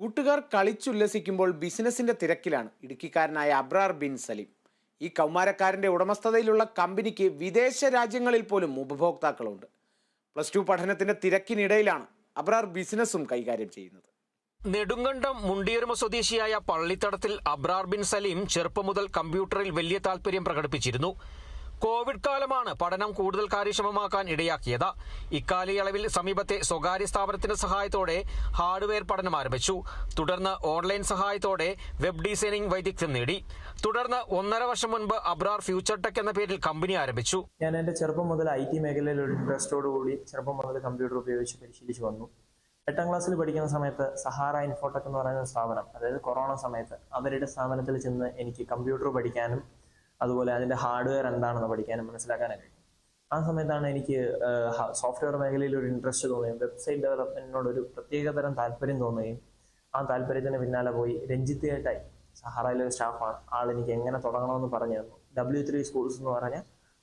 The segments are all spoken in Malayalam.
കൂട്ടുകാർ കളിച്ചുല്ലസിക്കുമ്പോൾ ബിസിനസിന്റെ തിരക്കിലാണ്. ഇടുക്കിക്കാരനായ അബ്രാർ ബിൻ സലീം. ഈ കൗമാരക്കാരന്റെ ഉടമസ്ഥതയിലുള്ള കമ്പനിക്ക് വിദേശ രാജ്യങ്ങളിൽ പോലും ഉപഭോക്താക്കളുണ്ട്. പ്ലസ് ടു പഠനത്തിന്റെ തിരക്കിനിടയിലാണ് അബ്രാർ ബിസിനസ്സും കൈകാര്യം ചെയ്യുന്നത്. നെടുങ്കണ്ടം മുണ്ടിയർമ സ്വദേശിയായ പള്ളിത്തടത്തിൽ അബ്രാർ ബിൻ സലീം ചെറുപ്പം മുതൽ കമ്പ്യൂട്ടറിൽ വലിയ താൽപര്യം പ്രകടിപ്പിച്ചിരുന്നു. കോവിഡ് കാലമാണ് പഠനം കൂടുതൽ കാര്യക്ഷമമാക്കാൻ ഇടയാക്കിയത്. ഇക്കാലയളവിൽ സമീപത്തെ സ്വകാര്യ സ്ഥാപനത്തിന്റെ സഹായത്തോടെ ഹാർഡ്വെയർ പഠനം ആരംഭിച്ചു. തുടർന്ന് ഓൺലൈൻ സഹായത്തോടെ വെബ് ഡിസൈനിംഗ് വൈദഗ്ധ്യം നേടി. തുടർന്ന് ഒന്നര വർഷം മുൻപ് അബ്രാർ ഫ്യൂച്ചർ ടെക് എന്ന പേരിൽ കമ്പനി ആരംഭിച്ചു. ഞാൻ എന്റെ ചെറുപ്പം മുതൽ ഐ ടി മേഖലയിൽ ഒരു ഇൻട്രസ്റ്റോട് കൂടി ചെറുപ്പം മുതൽ കമ്പ്യൂട്ടർ ഉപയോഗിച്ച് പരിശീലിച്ചു വന്നു. എട്ടാം ക്ലാസ്സിൽ പഠിക്കുന്ന സമയത്ത് സഹാറ ഇൻഫോടെക് എന്ന് പറയുന്ന സ്ഥാപനം അതായത് കൊറോണ സമയത്ത് അവരുടെ സ്ഥാപനത്തിൽ ചെന്ന് എനിക്ക് കമ്പ്യൂട്ടർ പഠിക്കാനും അതുപോലെ അതിന്റെ ഹാർഡ്വെയർ എന്താണെന്ന് പഠിക്കാനും മനസ്സിലാക്കാനൊക്കെ. ആ സമയത്താണ് എനിക്ക് സോഫ്റ്റ്വെയർ മേഖലയിൽ ഒരു ഇൻട്രസ്റ്റ് തോന്നുകയും വെബ്സൈറ്റ് ഡെവലപ്മെന്റിനോട് ഒരു പ്രത്യേക തരം താല്പര്യം തോന്നുകയും ആ താല്പര്യത്തിന് പിന്നാലെ പോയി രഞ്ജിത്തേട്ടായി സഹാറയിലെ ഒരു സ്റ്റാഫാണ് ആൾ എനിക്ക് എങ്ങനെ തുടങ്ങണമെന്ന് പറഞ്ഞു തന്നു ഡബ്ല്യു ത്രീ സ്കൂൾസ് എന്ന് പറഞ്ഞ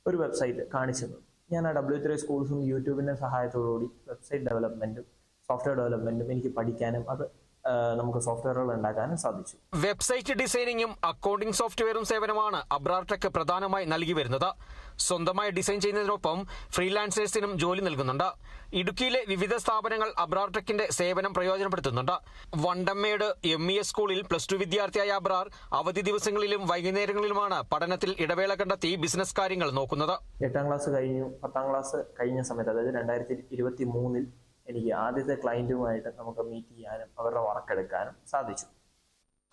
ഒരു വെബ്സൈറ്റ് കാണിച്ചു തന്നു ഞാൻ ആ ഡബ്ല്യു ത്രീ സ്കൂൾസും യൂട്യൂബിന്റെ സഹായത്തോടുകൂടി വെബ്സൈറ്റ് ഡെവലപ്മെന്റും സോഫ്റ്റ്വെയർ ഡെവലപ്മെന്റും എനിക്ക് പഠിക്കാനും അത് നമുക്ക് സോഫ്റ്റ്വെയറുകൾ ഉണ്ടാക്കാനും സാധിച്ചു. വെബ്സൈറ്റ് ഡിസൈനിങ്ങും അക്കൗണ്ടിംഗ് സോഫ്റ്റ്വെയറും സേവനമാണ് അബ്രാർ ടെക് പ്രധാനമായി നൽകി വരുന്നത്. സ്വന്തമായി ഡിസൈൻ ചെയ്യുന്നതിനൊപ്പം ഫ്രീലാൻസേഴ്സിനും ജോലി നൽകുന്നുണ്ട്. ഇടുക്കിയിലെ വിവിധ സ്ഥാപനങ്ങൾ അബ്രാർ ടെക്കിന്റെ സേവനം പ്രയോജനപ്പെടുത്തുന്നുണ്ട്. വണ്ടമ്മേട് എം ഇ എസ് സ്കൂളിൽ പ്ലസ് ടു വിദ്യാർത്ഥിയായ അബ്രാർ അവധി ദിവസങ്ങളിലും വൈകുന്നേരങ്ങളിലുമാണ് പഠനത്തിൽ ഇടവേള കണ്ടെത്തി ബിസിനസ് കാര്യങ്ങൾ നോക്കുന്നത്. എട്ടാം ക്ലാസ് കഴിഞ്ഞു പത്താം ക്ലാസ് കഴിഞ്ഞ സമയത്ത് അതായത് രണ്ടായിരത്തി ഇരുപത്തി മൂന്നിൽ എനിക്ക് ആദ്യത്തെ ക്ലയന്റുമായിട്ട് നമുക്ക് മീറ്റ് ചെയ്യാനും അവരുടെ വർക്ക് എടുക്കാനും സാധിച്ചു.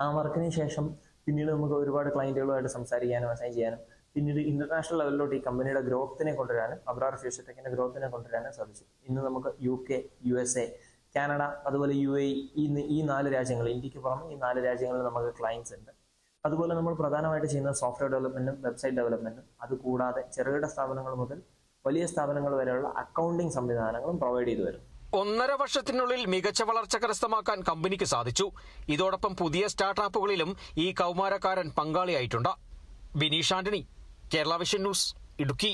ആ വർക്കിന് ശേഷം പിന്നീട് നമുക്ക് ഒരുപാട് ക്ലയന്റുകളുമായിട്ട് സംസാരിക്കാനും അസൈൻ ചെയ്യാനും പിന്നീട് ഇന്റർനാഷണൽ ലെവലിലോട്ട് ഈ കമ്പനിയുടെ ഗ്രോത്തിനെ കൊണ്ടുവരാനും അബ്രാർ ഫ്യൂച്ചർ ഗ്രോത്തിനെ കൊണ്ടുവരാനും സാധിച്ചു. ഇന്ന് നമുക്ക് U K U S A Canada അതുപോലെ യു എ ഈ ഈ നാല് രാജ്യങ്ങൾ ഇന്ത്യയ്ക്ക് പുറമെ ഈ നാല് രാജ്യങ്ങളിൽ നമുക്ക് ക്ലയൻസ് ഉണ്ട്. അതുപോലെ നമ്മൾ പ്രധാനമായിട്ട് ചെയ്യുന്ന സോഫ്റ്റ്വെയർ ഡെവലപ്മെന്റും വെബ്സൈറ്റ് ഡെവലപ്മെന്റും അതുകൂടാതെ ചെറുകിട സ്ഥാപനങ്ങൾ മുതൽ വലിയ സ്ഥാപനങ്ങൾ വരെയുള്ള അക്കൗണ്ടിംഗ് സംവിധാനങ്ങളും പ്രൊവൈഡ് ചെയ്തു വരും ഒന്നര വർഷത്തിനുള്ളിൽ മികച്ച വളർച്ച കരസ്ഥമാക്കാൻ കമ്പനിക്ക് സാധിച്ചു. ഇതോടൊപ്പം പുതിയ സ്റ്റാർട്ടപ്പുകളിലും ഈ കൗമാരക്കാരൻ പങ്കാളിയായിട്ടുണ്ട്. Bineesh Antony Kerala vision news Idukki.